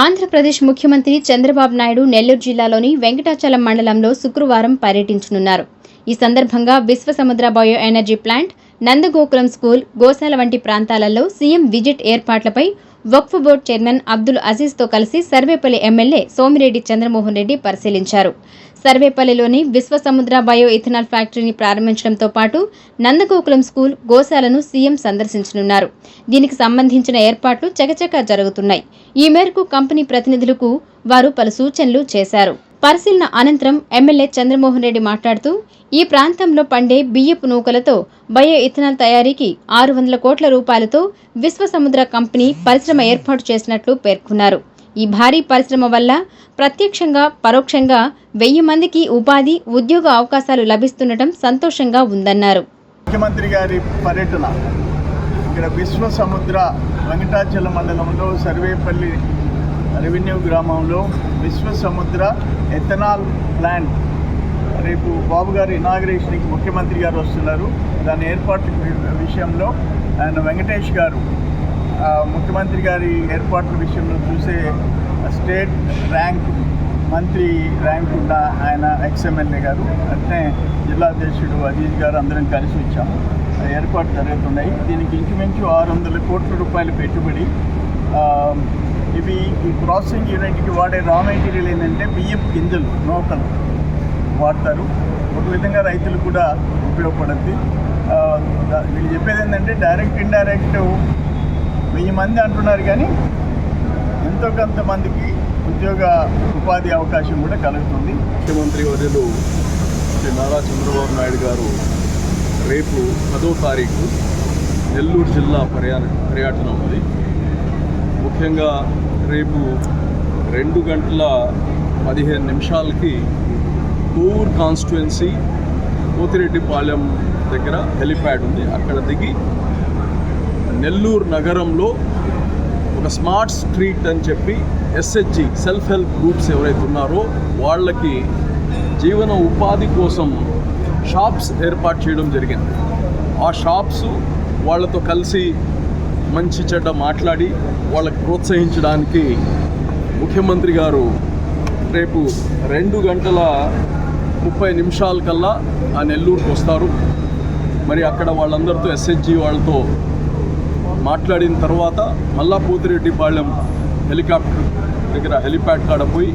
ఆంధ్రప్రదేశ్ ముఖ్యమంత్రి చంద్రబాబు నాయుడు నెల్లూరు జిల్లాలోని వెంకటాచలం మండలంలో శుక్రవారం పర్యటించనున్నారు. ఈ సందర్భంగా Vishwasamudra bio energy plant Nandagokulam school గోశాల వంటి ప్రాంతాలలో సీఎం విజిట్ ఏర్పాట్లపై వక్ఫ్ బోర్డు చైర్మన్ అబ్దుల్ అజీజ్తో కలిసి సర్వేపల్లి ఎమ్మెల్యే సోమిరెడ్డి చంద్రమోహన్ రెడ్డి పరిశీలించారు. సర్వేపల్లిలోని విశ్వసముద్ర బయో ఇథనాల్ ఫ్యాక్టరీని ప్రారంభించడంతో పాటు నందగోకులం స్కూల్ గోశాలను సీఎం సందర్శించనున్నారు. దీనికి సంబంధించిన ఏర్పాట్లు చకచకా జరుగుతున్నాయి. ఈ మేరకు కంపెనీ ప్రతినిధులకు వారు పలు సూచనలు చేశారు. పరిశీలన అనంతరం ఎమ్మెల్యే చంద్రమోహన్ రెడ్డి మాట్లాడుతూ ఈ ప్రాంతంలో పండే బియ్యపు నూకలతో బయో ఇథనాల్ తయారీకి ఆరు వందల కోట్ల రూపాయలతో విశ్వసముద్ర కంపెనీ పరిశ్రమ ఏర్పాటు చేసినట్లు పేర్కొన్నారు. ఈ భారీ పరిశ్రమ వల్ల ప్రత్యక్షంగా పరోక్షంగా వెయ్యి మందికి ఉపాధి ఉద్యోగ అవకాశాలు లభిస్తుండటం సంతోషంగా ఉందన్నారు. ముఖ్యమంత్రి గారి పర్యటన. ఇక్కడ విశ్వ సముద్ర వెంకటాచల మండలంలో సర్వేపల్లి రెవెన్యూ గ్రామంలో విశ్వ సముద్ర ఎథనాల్ ప్లాంట్ రేపు బాబు గారి ఇనాగ్రేషన్కి ముఖ్యమంత్రి గారు వస్తున్నారు. దాని ఏర్పాటు విషయంలో ఆయన వెంకటేష్ గారు ముఖ్యమంత్రి గారి ఏర్పాట్ల విషయంలో చూసే స్టేట్ ర్యాంక్ మంత్రి ర్యాంక్ ఉన్న ఆయన ఎక్స్ఎమ్మెల్యే గారు. అట్నే జిల్లా అధ్యక్షుడు అజీజ్ గారు అందరం కలిసి వచ్చాము ఏర్పాటు జరుగుతున్నాయి. దీనికి ఇంచుమించు ఆరు వందల కోట్ల రూపాయల పెట్టుబడి. ఇవి ఈ ప్రాసెసింగ్ యూనిట్కి వాడే రా మెటీరియల్ ఏంటంటే బియ్యపు గింజలు నూకలు వాడతారు. ఒక విధంగా రైతులు కూడా ఉపయోగపడుద్ది. వీళ్ళు చెప్పేది ఏంటంటే డైరెక్ట్ ఇండైరెక్ట్ వెయ్యి మంది అంటున్నారు కానీ ఎంతో కొంతమందికి ఉద్యోగ ఉపాధి అవకాశం కూడా కలుగుతుంది. ముఖ్యమంత్రి వర్యులు శ్రీ నారా చంద్రబాబు నాయుడు గారు రేపు పదో తారీఖు నెల్లూరు జిల్లా పర్యాణ పర్యటన ఉంది. ముఖ్యంగా రేపు రెండు గంటల పదిహేను నిమిషాలకి కోవూర్ కాన్స్టిట్యుయెన్సీ పోతిరెడ్డిపాలెం దగ్గర హెలిప్యాడ్ ఉంది. అక్కడ దిగి నెల్లూరు నగరంలో ఒక స్మార్ట్ స్ట్రీట్ అని చెప్పి ఎస్హెచ్జి సెల్ఫ్ హెల్ప్ గ్రూప్స్ ఎవరైతే ఉన్నారో వాళ్ళకి జీవన ఉపాధి కోసం షాప్స్ ఏర్పాటు చేయడం జరిగింది. ఆ షాప్స్ వాళ్ళతో కలిసి మంచి చెడ్డ మాట్లాడి వాళ్ళకి ప్రోత్సహించడానికి ముఖ్యమంత్రి గారు రేపు రెండు గంటల ముప్పై నిమిషాల కల్లా ఆ నెల్లూరుకు వస్తారు. మరి అక్కడ వాళ్ళందరితో ఎస్హెచ్జి వాళ్ళతో మాట్లాడిన తర్వాత మళ్ళా పోతిరెడ్డిపాళెం హెలికాప్టర్ దగ్గర హెలిప్యాడ్ కాడ పోయి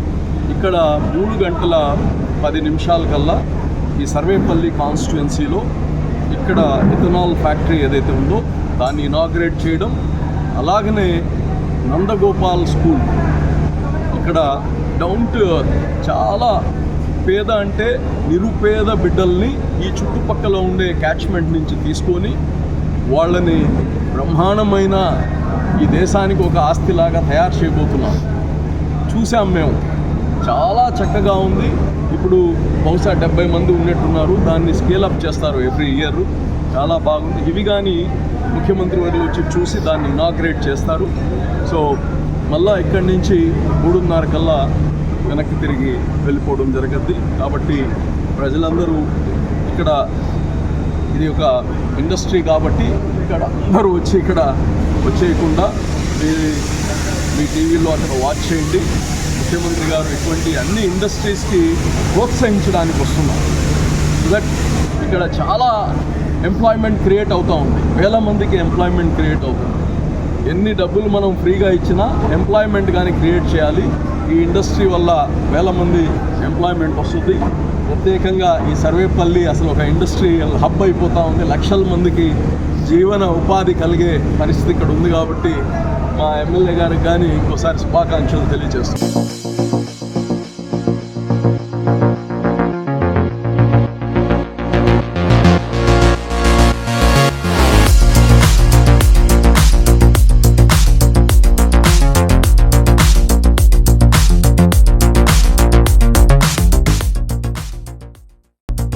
ఇక్కడ మూడు గంటల పది నిమిషాల కల్లా ఈ సర్వేపల్లి కాన్స్టిట్యుయెన్సీలో ఇక్కడ ఇథనాల్ ఫ్యాక్టరీ ఏదైతే ఉందో దాన్ని ఇనాగ్రేట్ చేయడం అలాగనే నందగోపాల్ స్కూల్. ఇక్కడ డౌన్ టు చాలా పేద అంటే నిరుపేద బిడ్డల్ని ఈ చుట్టుపక్కల ఉండే క్యాచ్మెంట్ నుంచి తీసుకొని వాళ్ళని బ్రహ్మాండమైన ఈ దేశానికి ఒక ఆస్తిలాగా తయారు చేయబోతున్నాం. చూసాం మేము. చాలా చక్కగా ఉంది. ఇప్పుడు బహుశా డెబ్బై మంది ఉన్నట్టున్నారు దాన్ని స్కేల్ అప్ చేస్తారు ఎవ్రీ ఇయర్ చాలా బాగుంది. ఇవి కానీ ముఖ్యమంత్రి వారు వచ్చి చూసి దాన్ని ఇనాగ్రేట్ చేస్తారు. సో మళ్ళా ఇక్కడి నుంచి మూడున్నర కల్లా వెనక్కి తిరిగి వెళ్ళిపోవడం జరగద్ది. కాబట్టి ప్రజలందరూ ఇక్కడ ఇది ఒక ఇండస్ట్రీ కాబట్టి ఇక్కడ అందరూ వచ్చి ఇక్కడ వచ్చేయకుండా మీ మీ టీవీలో అక్కడ వాచ్ చేయండి. ముఖ్యమంత్రి గారు ఇటువంటి అన్ని ఇండస్ట్రీస్కి ప్రోత్సహించడానికి వస్తున్నారు. దట్ ఇక్కడ చాలా ఎంప్లాయ్మెంట్ క్రియేట్ అవుతూ ఉంది. వేల మందికి ఎంప్లాయ్మెంట్ క్రియేట్ అవుతుంది. ఎన్ని డబ్బులు మనం ఫ్రీగా ఇచ్చినా ఎంప్లాయ్మెంట్ కానీ క్రియేట్ చేయాలి. ఈ ఇండస్ట్రీ వల్ల వేల మంది ఎంప్లాయ్మెంట్ వస్తుంది. ప్రత్యేకంగా ఈ సర్వేపల్లి అసలు ఒక ఇండస్ట్రియల్ హబ్ అయిపోతూ ఉంది. లక్షల మందికి జీవన ఉపాధి కలిగే పరిస్థితి ఇక్కడ ఉంది కాబట్టి మా ఎమ్మెల్యే గారికి కానీ ఇంకోసారి శుభాకాంక్షలు తెలియజేస్తున్నాం.